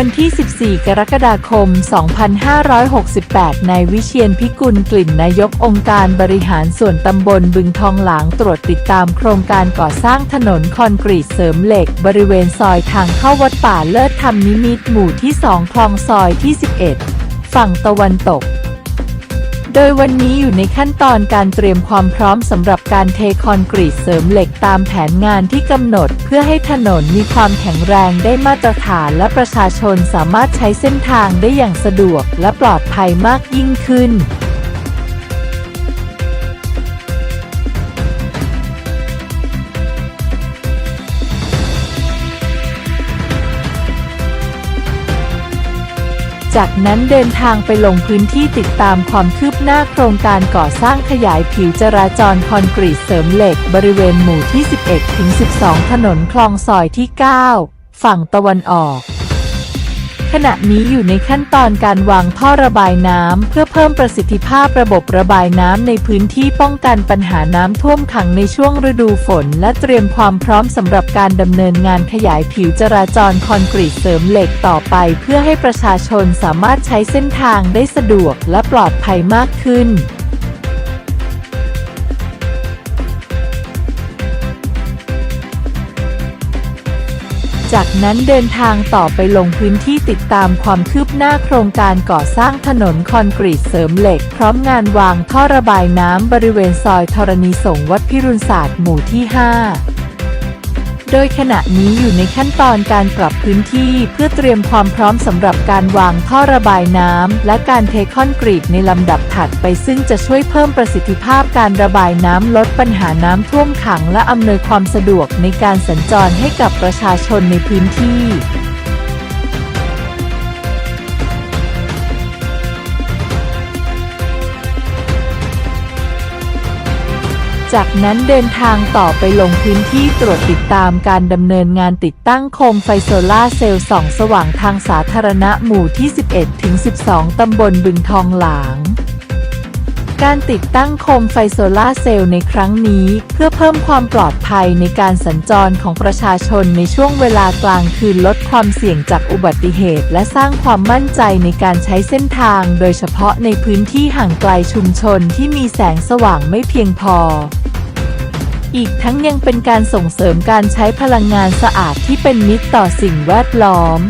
วันที่ 14 กรกฎาคม 2568นายวิเชียนพิกุลกลิ่นนายกองค์การบริหารส่วนตำบลบึงทองหลางตรวจติดตามโครงการก่อสร้างถนนคอนกรีตเสริมเหล็ก บริเวณซอยทางเข้าวัดป่าเลิศธรรมนิมิตหมู่ที่ 2 คลองซอยที่ 11 ฝั่งตะวันตก โดยวันนี้อยู่ในขั้นตอนการเตรียมความพร้อมสำหรับการเทคอนกรีตเสริมเหล็กตามแผนงานที่กำหนด เพื่อให้ถนนมีความแข็งแรงได้มาตรฐานและประชาชนสามารถใช้เส้นทางได้อย่างสะดวกและปลอดภัยมากยิ่งขึ้น จากนั้นเดินทางไปลงพื้นที่ติดตามความคืบหน้าโครงการก่อสร้างขยายผิวจราจรคอนกรีตเสริมเหล็ก บริเวณหมู่ที่ 11ถึง12 ถนนคลองซอยที่ 9 ฝั่งตะวันออก ขณะนี้อยู่ในขั้นตอนการวางท่อระบายน้ำเพื่อเพิ่มประสิทธิภาพระบบระบายน้ำในพื้นที่ป้องกันปัญหาน้ำท่วมขังในช่วงฤดูฝน และเตรียมความพร้อมสำหรับการดำเนินงานขยายผิวจราจรคอนกรีตเสริมเหล็กต่อไป เพื่อให้ประชาชนสามารถใช้เส้นทางได้สะดวกและปลอดภัยมากขึ้น จากนั้นเดินทางต่อไปลงพื้นที่ติดตามความคืบหน้าโครงการก่อสร้างถนนคอนกรีตเสริมเหล็ก พร้อมงานวางท่อระบายน้ำบริเวณซอยธรณีสงฆ์วัดพิรุณศาสตร์หมู่ที่ 5 โดยขณะนี้อยู่ในขั้นตอนการปรับพื้นที่เพื่อเตรียมความพร้อมสำหรับการวางท่อระบายน้ำและการเทคอนกรีตในลำดับถัดไปซึ่งจะช่วยเพิ่มประสิทธิภาพการระบายน้ำลดปัญหาน้ำท่วมขังและอำนวยความสะดวกในการสัญจรให้กับประชาชนในพื้นที่ จากนั้นเดินทางต่อไปลงพื้นที่ตรวจติดตามการดำเนินงานติดตั้งโคมไฟโซลาเซลล์ส่องสว่างทางสาธารณะหมู่ที่ 11ถึง12 ตำบลบึงทองหลาง การติดตั้งโคมไฟโซลาเซลล์ในครั้งนี้ เพื่อเพิ่มความปลอดภัยในการสัญจรของประชาชนในช่วงเวลากลางคืนลดความเสี่ยงจากอุบัติเหตุ และสร้างความมั่นใจในการใช้เส้นทาง โดยเฉพาะในพื้นที่ห่างไกลชุมชนที่มีแสงสว่างไม่เพียงพออีกทั้งยังเป็นการส่งเสริมการใช้พลังงานสะอาดที่เป็นมิตรต่อสิ่งแวดล้อม